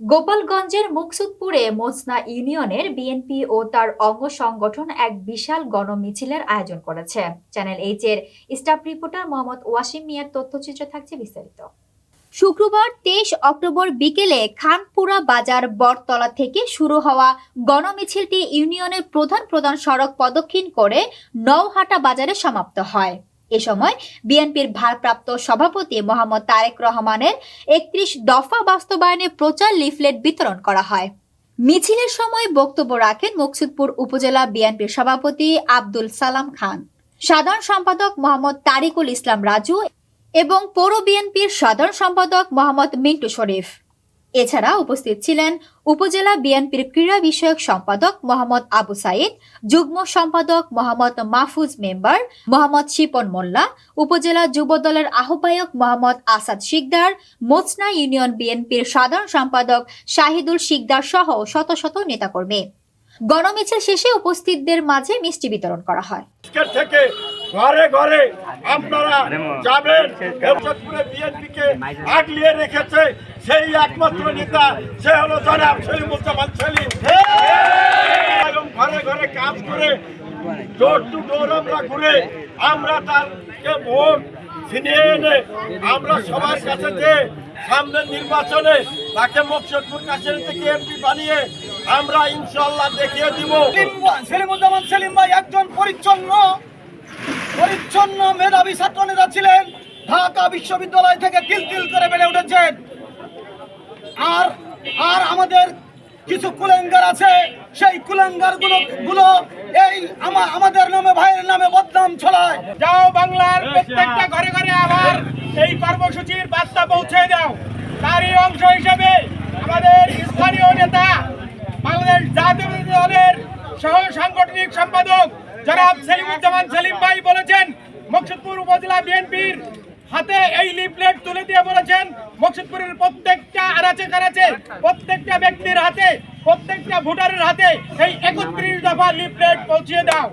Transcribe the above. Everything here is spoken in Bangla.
গোপালগঞ্জের মুকসুদপুরে মোসনা ইউনিয়নের বিএনপি ও তার অঙ্গ সংগঠন এক বিশাল গণমিছিলের আয়োজন করেছে। চ্যানেল এইচ এর স্টাফ রিপোর্টার মোহাম্মদ ওয়াসিম মিয়ার তথ্যচিত্র থাকছে বিস্তারিত। শুক্রবার তেইশ অক্টোবর বিকেলে খানপুরা বাজার বটতলা থেকে শুরু হওয়া গণমিছিলটি ইউনিয়নের প্রধান প্রধান সড়ক প্রদক্ষিণ করে নওহাটা বাজারে সমাপ্ত হয়। এ সময় বিএনপির ভারপ্রাপ্ত সভাপতি মোহাম্মদ তারেক রহমানের একত্রিশ দফা বাস্তবায়নে প্রচার লিফলেট বিতরণ করা হয়। মিছিলের সময় বক্তব্য রাখেন মুকসুদপুর উপজেলা বিএনপির সভাপতি আব্দুল সালাম খান। সাধারণ সম্পাদক মোহাম্মদ তারিকুল ইসলাম রাজু এবং পৌর বিএনপির সাধারণ সম্পাদক মোহাম্মদ মিন্টু শরীফ। এছাড়া উপস্থিত ছিলেন উপজেলা বিএনপির ক্রীড়া বিষয়ক সম্পাদক মোহাম্মদ আবু সাইদ, যুগ্ম সম্পাদক মোহাম্মদ মাহফুজ মেম্বার মোহাম্মদ শিপন মোল্লা, উপজেলা যুব দলের আহ্বায়ক মোহাম্মদ আসাদ শিকদার মোচনা ইউনিয়ন বিএনপির সাধারণ সম্পাদক শাহিদুল শিকদার সহ শত শত নেতাকর্মী। গণমিছিল শেষে উপস্থিতদের মাঝে মিষ্টি বিতরণ করা হয়। থেকে ঘরে ঘরে আপনারা যাবেন। বিএনপিকে আগলিয়ে রেখেছে সেই একমাত্র নেতা, সে হলো জনাব সলিমুজ্জামান সেলিম। এবং ঘরে ঘরে কাজ করে ডোর টু ডোর আমরা ঘুরে, আমরা তারকে ভোট ছিনিয়ে এনে, আমরা সবার কাছে যে সামনের নির্বাচনে তাকে মকসদপুর কাছের থেকে এমপি বানিয়ে আমরা ইনশাল্লাহ দেখিয়ে দিব। সেলিমুজ্জামান সেলিম ভাই একজন পরিচ্ছন্ন পরিচ্ছন্ন মেধাবী ছাত্র নেতা ছিলেন। ঢাকা বিশ্ববিদ্যালয় থেকে তিল তিল করে বেড়ে উঠেছেন। আর আর আমাদের কিছু কুলেঙ্গার আছে, সেই কুলেঙ্গারগুলো গুলো এই আমাদের নামে, ভাইয়ের নামে বদনাম ছড়ায়। যাও বাংলার প্রত্যেকটা ঘরে ঘরে আবার এই কর্মসূচির বার্তা পৌঁছে দাও। তারই অংশ হিসেবে আমাদের স্থানীয় নেতা, বাংলাদেশ জাতীয় দলের সহ সাংগঠনিক সম্পাদক জনাব সেলিমুজ্জামান সেলিম ভাই বলেছেন, মকসুদপুর উপজেলা বিএনপির হাতে এই লিফলেট তুলে দিয়ে বলেছেন, মকসুদপুরের প্রত্যেকটা আনাচে কানাচে প্রত্যেকটা ব্যক্তির হাতে, প্রত্যেকটা ভোটারের হাতে এই একত্রিশ দফা লিফলেট পৌঁছিয়ে দাও।